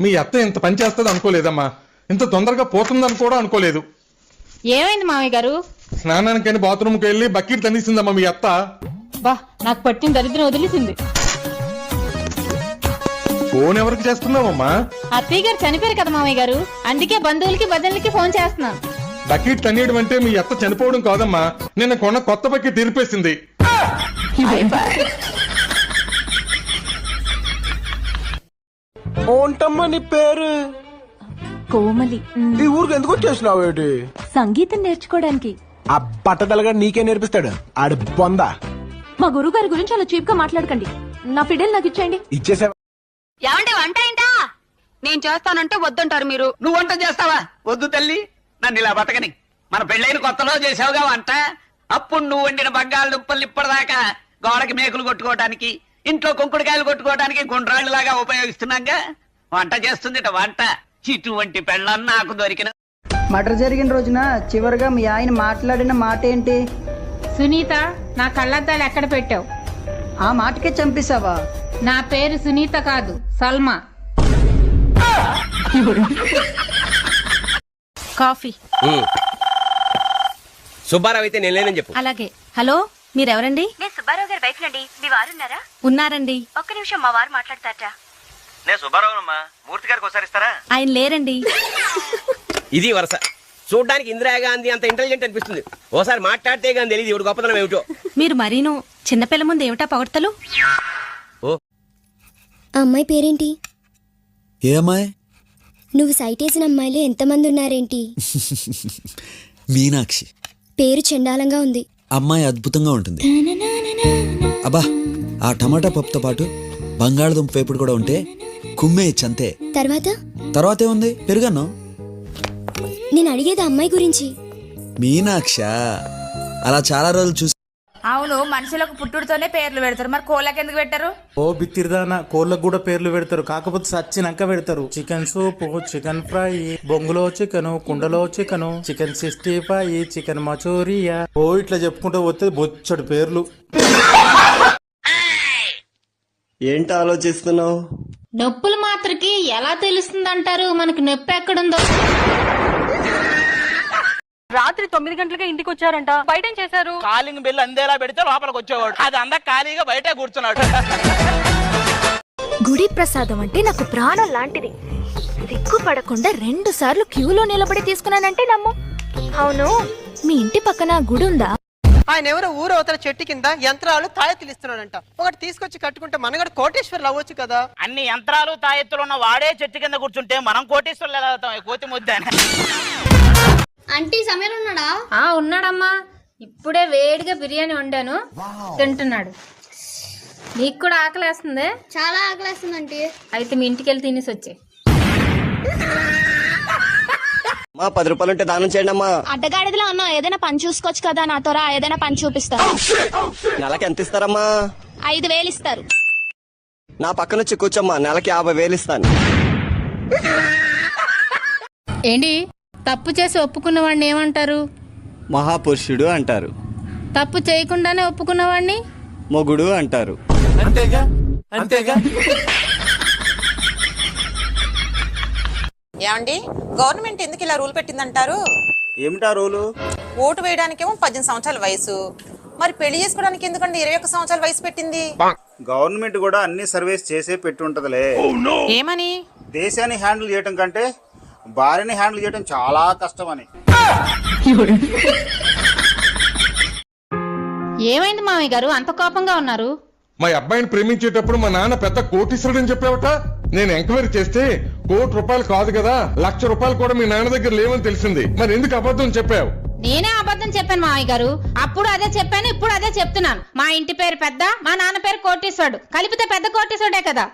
మీ అత్త ఇంత పని చేస్తుంది అనుకోలేదమ్మా. ఇంత తొందరగా పోతుందని కూడా అనుకోలేదు. ఏమైంది మామయ్య గారు? స్నానానికని బాత్రూమ్కి వెళ్ళి బకెట్ తన్నిసిందమ్మా మీ అత్త. బా నాకు పట్టిన దరిద్రం వదిలేసింది. ఫోన్ ఎవరికి చేస్తున్నావమ్మా? అత్తయ్య గారు చనిపోయారు కదా మామయ్య గారు. అందుకే బంధువులకి భజనలకి ఫోన్ చేస్తున్నాను బకెట్ తన్నేయడం అంటే మీ అత్త చనిపోవడం కాదమ్మా. నిన్న కొన్న కొత్త బకెట్ తీరిపేసింది. ఏంటమ్మా నీ పేరు. కోమలి. ఈ ఊరికి ఎందుకు వచ్చేసినావు ఏంటి? సంగీతం నేర్చుకోవడానికి. ఆ పట్టదలగా నీకే నేర్పిస్తాడు. ఆడి బొంద. మా గురువు గారి గురించి అలా చీప్గా మాట్లాడకండి. నా ఫిడెల్ నాకు ఇచ్చేయండి. ఇచ్చేసా ఏమండి వంట ఏంటా నేను చేస్తానంటే వద్దంటారు మీరు. నువ్వు వంట చేస్తావా? వద్దు తల్లి నన్ను ఇలా బతకని. మన పెళ్ళైన కొత్తలో చేసావుగా వంట. అప్పుడు నువ్వు వండిన బంగాళదుంపలు ఇప్పటిదాకా గోడకి మేకులు కొట్టుకోవడానికి ఇంట్లో కుంకుడుకాయలు కొట్టుకోవడానికి గుండ్రాళ్ళు లాగా ఉపయోగిస్తున్నాగా? వంట చేస్తుందిట వంట. ఇటువంటి పెళ్ళం నాకు దొరికిన మర్డర్ జరిగిన రోజున చివరిగా మీ ఆయన మాట్లాడిన మాట ఏంటి సునీత నా కళ్ళద్దాలు ఎక్కడ పెట్టావు? ఆ మాటకే చంపేశావా? నా పేరు సునీత కాదు సల్మా. కాఫీ. సుబ్బారావు అయితే నేను లేనని చెప్పు. అలాగే. హలో? మీరెవరండి? నేను సుబ్బారావు గారి వైఫ్ నండి. మీ వారున్నారా ఉన్నారండి. ఒక్క నిమిషం మా వారు మాట్లాడతారట. నేను సుబ్బారావునమ్మా. మూర్తి గారికి ఒకసారి ఇస్తారా? ఆయన లేరండి. ఇది వరుస. చూడ్డానికి ఇందిరాగాంధీ అంత ఇంటెలిజెంట్ అనిపిస్తుంది. ఓసారి మాట్లాడితే గానీ తెలియదు ఇవి గొప్పతనం ఏమిటో. మీరు మరీను చిన్నపిల్ల ముందు ఏమిటా పొగడతలు? ఓ. ఆ అమ్మాయి పేరేంటి? ఏ అమ్మాయి? నువ్వు సైట్ వేసిన అమ్మాయిలు ఎంతమంది ఉన్నారేంటి? మీనాక్షి. పేరు చండాలంగా ఉంది. అమ్మాయి అద్భుతంగా ఉంటుంది. అబ్బా ఆ టమాటా పప్పుతో పాటు బంగాళదుంప వేపుడు కూడా ఉంటే కుమ్మే అంతే తర్వాత? తర్వాత ఏముంది? పెరుగన్నం. నేను అడిగేది అమ్మాయి గురించి. మీనాక్ష అలా చాలా రోజులు చూసి అవును మనుషులకు పుట్టుడుతోనే పేర్లు పెడతారు. మరి కోళ్ళకి ఎందుకు పెట్టారు? ఓ బిత్తిరిదానా కోళ్ళకు కూడా పేర్లు పెడతారు. కాకపోతే సచ్చినాక పెడతారు. చికెన్ సూప్ చికెన్ ఫ్రై బొంగులో చికెన్ కుండలో chicken chicken sixty five chicken Manchurian. ఓ ఇట్లా చెప్పుకుంటూ వస్తే బొచ్చడు పేర్లు. ఏంటి ఆలోచిస్తున్నావు? నొప్పుల మాత్రకి ఎలా తెలుస్తుందంటారు? మనకి నొప్పి ఎక్కడుందో. రాత్రి తొమ్మిది గంటలకే ఇంటికి వచ్చారంట. బయట ఏం చేశారు? కాలింగ్ బిల్ అందేలా పెడితే లోపలికి వచ్చేవాడు. అది అందా ఖాళీగా బయటే కూర్చున్నాడు. గుడి ప్రసాదం అంటే నాకు ప్రాణం లాంటిది. సిగ్గుపడకుండా రెండు సార్లు క్యూలో నిలబడి తీసుకున్నానంటే నమ్ము. అవును. మీ ఇంటి పక్కన గుడి ఉందా? ఆయన ఎవరో ఊరు అవతల చెట్టు కింద యంత్రాలు తాయెత్తులు ఇస్తున్నాడంట ఒకటి తీసుకొచ్చి కట్టుకుంటే మనగడ కోటేశ్వర్లు అవ్వచ్చు కదా. అన్ని యంత్రాలు తాయెత్తులు ఉన్న వాడే చెట్టు కింద కూర్చుంటే మనం కోటీశ్వర్లు ఎలా అవుతాం? కోతి ముద్ద అంటే సమయం ఉన్నాడా? ఆ ఉన్నాడమ్మా. ఇప్పుడే వేడిగా బిర్యానీ వండాను. తింటున్నాడు. నీకు కూడా ఆకలేస్తుంది? చాలా ఆకలేస్తుందంటే అయితే మీ ఇంటికి వెళ్ళి తినేసి వచ్చే. మా పది రూపాయలు ఉంటే దానం చేయండి అమ్మా. అడ్డగాడిదలో ఉన్నావు ఏదైనా పని చూసుకోవచ్చు కదా నాతో రా ఏదైనా పని చూపిస్తాను నెలకి ఎంత ఇస్తారమ్మా? ఐదు వేలు ఇస్తారు. నా పక్కన వచ్చి కూర్చోమ్మా. నెలకి యాభై వేలు ఇస్తాను. ఏంటి? తప్పు చేసి ఒప్పుకున్న వాడిని ఏమంటారు? మహాపురుషుడు అంటారు. తప్పు చేయకుండానే ఒప్పుకున్న వాడిని మొగుడు అంటారు. ఏమండి? గవర్నమెంట్ ఎందుకు ఇలా రూల్ పెట్టిందంటారు? ఏమిటా రోలు? ఓటు వేయడానికేమో పద్దెనిమిది సంవత్సరాల వయసు. మరి పెళ్ళి చేసుకోవడానికి ఎందుకండి ఇరవై ఒక్క సంవత్సరాల వయసు పెట్టింది? గవర్నమెంట్ కూడా అన్ని సర్వీస్ చేసే పెట్టి ఉంటదిలే ఏమని? దేశాన్ని హ్యాండిల్ చేయడం కంటే భార్యని హ్యాండిల్ చేయడం చాలా కష్టం అని ఏమైంది మామయ్య గారు? అంత కోపంగా ఉన్నారు? మా అబ్బాయిని ప్రేమించేటప్పుడు మా నాన్న పెద్ద కోటీశ్వరుడు అని చెప్పావట? నేను ఎంక్వైరీ చేస్తే కోటి రూపాయలు కాదు కదా లక్ష రూపాయలు కూడా మీ నాన్న దగ్గర లేవని తెలిసింది. మరి ఎందుకు అబద్ధం చెప్పావు? నేనే అబద్ధం చెప్పాను మామయ్య గారు. అప్పుడు అదే చెప్పాను ఇప్పుడు అదే చెప్తున్నాను. మా ఇంటి పేరు పెద్ద మా నాన్న పేరు కోటీశ్వరుడు. కలిపితే పెద్ద కోటీశ్వరుడే కదా.